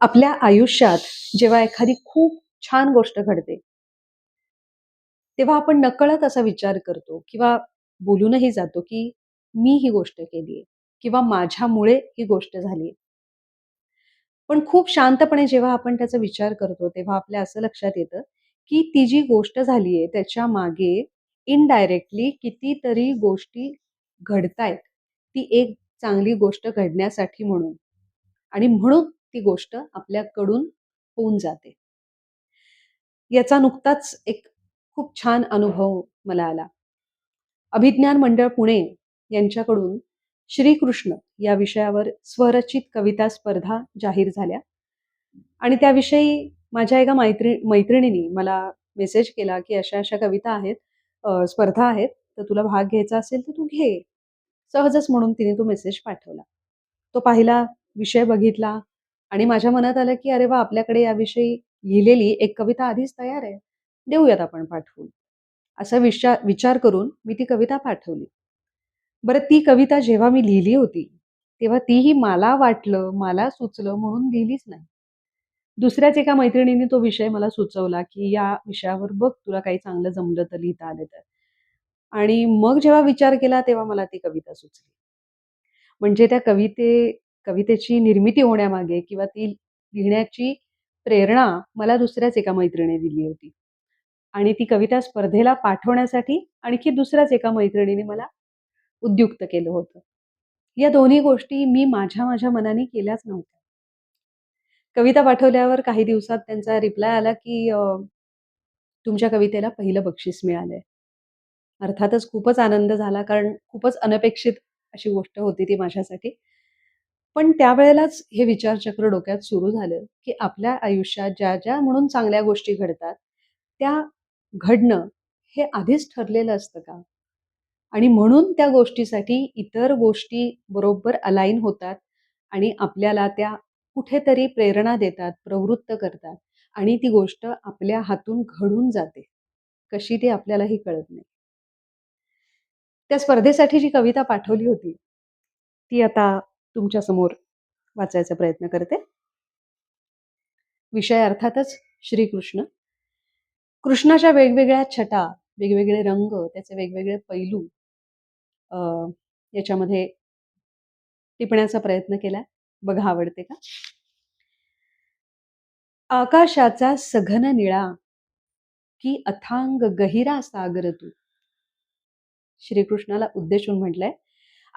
आपल्या आयुष्यात जेव्हा एखादी खूप छान गोष्ट घडते, तेव्हा आपण नकळत असा विचार करतो किंवा बोलूनही जातो, की मी ही गोष्ट केलीये किंवा माझ्यामुळे ही गोष्ट झालीये. पण खूप शांतपणे जेव्हा आपण त्याचा विचार करतो, तेव्हा आपल्या असं लक्षात येतं, की ती जी गोष्ट झालीये त्याच्यामागे इनडायरेक्टली कितीतरी गोष्टी घडतायत. ती एक चांगली गोष्ट घडण्यासाठी म्हणून आणि म्हणून ती गोष्ट आपल्याकडून होऊन जाते. याचा नुकताच एक खूप छान अनुभव मला आला. अभिज्ञान मंडळ पुणे यांच्याकडून श्रीकृष्ण या विषयावर स्वरचित कविता स्पर्धा जाहीर झाल्या आणि त्याविषयी माझ्या एका मैत्री मैत्रिणीने मला मेसेज केला, की अशा-अशा कविता आहेत, स्पर्धा आहेत, तर तुला भाग घ्यायचा असेल तर तू घे. सहजच म्हणून तिने तो मेसेज पाठवला. तो पाहिला, विषय बघितला आणि माझ्या मनात आलं, की अरे वा आपल्याकडे याविषयी लिहिलेली एक कविता आधीच तयार आहे. देऊयात आपण पाठवून. असा विचार विचार करून मी ती कविता पाठवली. बरं ती कविता जेव्हा मी लिहिली होती, तेव्हा तीही मला वाटलं, मला सुचलं म्हणून लिहिलीच नाही. दुसऱ्याच एका मैत्रिणीने तो विषय मला सुचवला, की "या विषयावर बघ तुला काही चांगलं जमलं तर लिहिता आलं तर." आणि मग जेव्हा विचार केला तेव्हा मला ती कविता सुचली. म्हणजे त्या कविते कवितेची निर्मिती होण्यामागे किंवा ती लिहिण्याची प्रेरणा मला दुसऱ्याच एका मैत्रिणीने दिली होती. आणि ती कविता स्पर्धेला पाठवण्यासाठी आणखी दुसऱ्याच एका मैत्रिणीने मला उद्युक्त केलं होतं. या दोन्ही गोष्टी मी माझ्या माझ्या मनाने केल्याच नव्हत्या. कविता पाठवल्यावर काही दिवसात त्यांचा रिप्लाय आला, की तुमच्या कवितेला पहिलं बक्षीस मिळालंय. अर्थातच खूपच आनंद झाला कारण खूपच अनपेक्षित अशी गोष्ट होती ती माझ्यासाठी. पण त्यावेळेलाच हे विचारचक्र डोक्यात सुरू झालं, की आपल्या आयुष्यात ज्या-ज्या म्हणून चांगल्या गोष्टी घडतात, त्या घडणं हे आधीच ठरलेलं असतं का? आणि म्हणून त्या गोष्टीसाठी इतर गोष्टी बरोबर अलाईन होतात आणि आपल्याला त्या कुठेतरी प्रेरणा देतात, प्रवृत्त करतात आणि ती गोष्ट आपल्या हातून घडून जाते. कशी ते आपल्यालाही कळत नाही. त्या स्पर्धेसाठी जी कविता पाठवली होती, ती आता तुमच्यासमोर वाचायचा प्रयत्न करते. विषय अर्थातच श्रीकृष्ण. कृष्णाच्या वेगवेगळ्या छटा, वेगवेगळे रंग, त्याचे वेगवेगळे पैलू अ, याच्यामध्ये टिपण्याचा प्रयत्न केला बघा आवडते का? आकाशाचा सघन निळा, की अथांग गहिरा सागर तू. श्रीकृष्णाला उद्देशून म्हटलंय,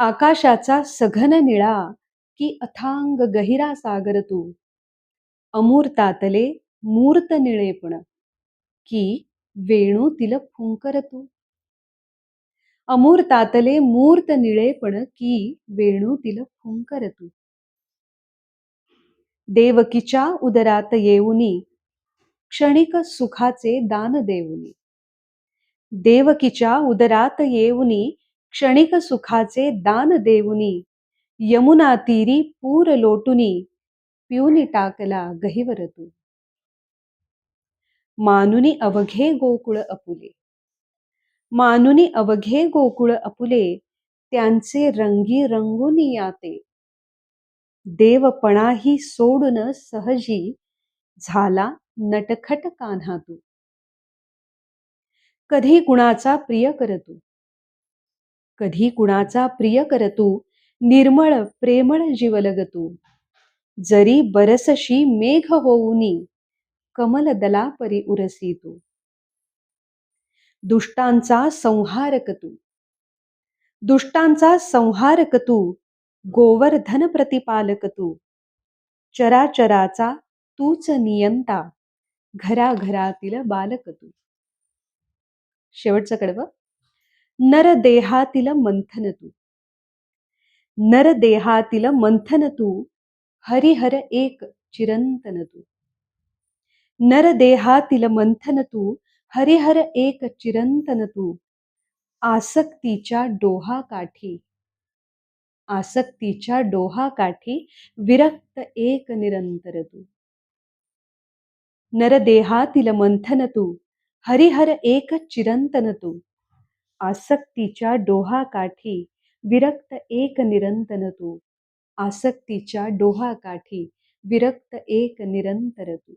आकाशाचा सघन निळा, की अथांग गहिरा सागर तू. अमूर्तातले मूर्त निळेपण, की वेणू तिल फुंकर तू. अमूर्तातले मूर्त निळेपण, की वेणू तिल फुंकर तू. देवकीच्या उदरात येऊनी, क्षणिक सुखाचे दान देऊनी. देवकीच्या उदरात येऊनी, क्षणिक सुखाचे दान देऊनी. यमुना तीरी पूर लोटुनी, पिऊनी टाकला गहिवर तू. मानुनी अवघे गोकुळ अपुले. मानुनी अवघे गोकुळ अपुले, त्यांचे रंगी रंगुनी याते. देवपणाही सोडून सहजी, झाला नटखट कान्हा तू. कधी कुणाचा प्रिय करतू कधी कुणाचा प्रिय कर तू, निर्मळ प्रेमळ जीवलगतू जरी बरसशी मेघ होऊनी, कमल दलापरी उरसी तू. दुष्टांचा संहारक तू. दुष्टांचा संहारक तू, गोवर्धन प्रतिपालक तू. चराचराचा तूच नियंता, घराघरातील बालक तू. शेवटचं कडवं. नरदेहातील मंथन तू. नरदेहातील मंथन तू, हरिहर एक चिरंतन तू. नरदेहातील मंथन तू, हरिहर एक चिरंतन तू. आसक्तीच्या डोहा काठी आसक्तीच्या डोहा काठी विरक्त एक निरंतर तू. नरदेहातील मंथन तू, हरिहर एक चिरंतन तू. आसक्तीच्या डोहाकाठी विरक्त एक निरंतन तू. आसक्तीच्या डोहाकाठी विरक्त एक निरंतर तू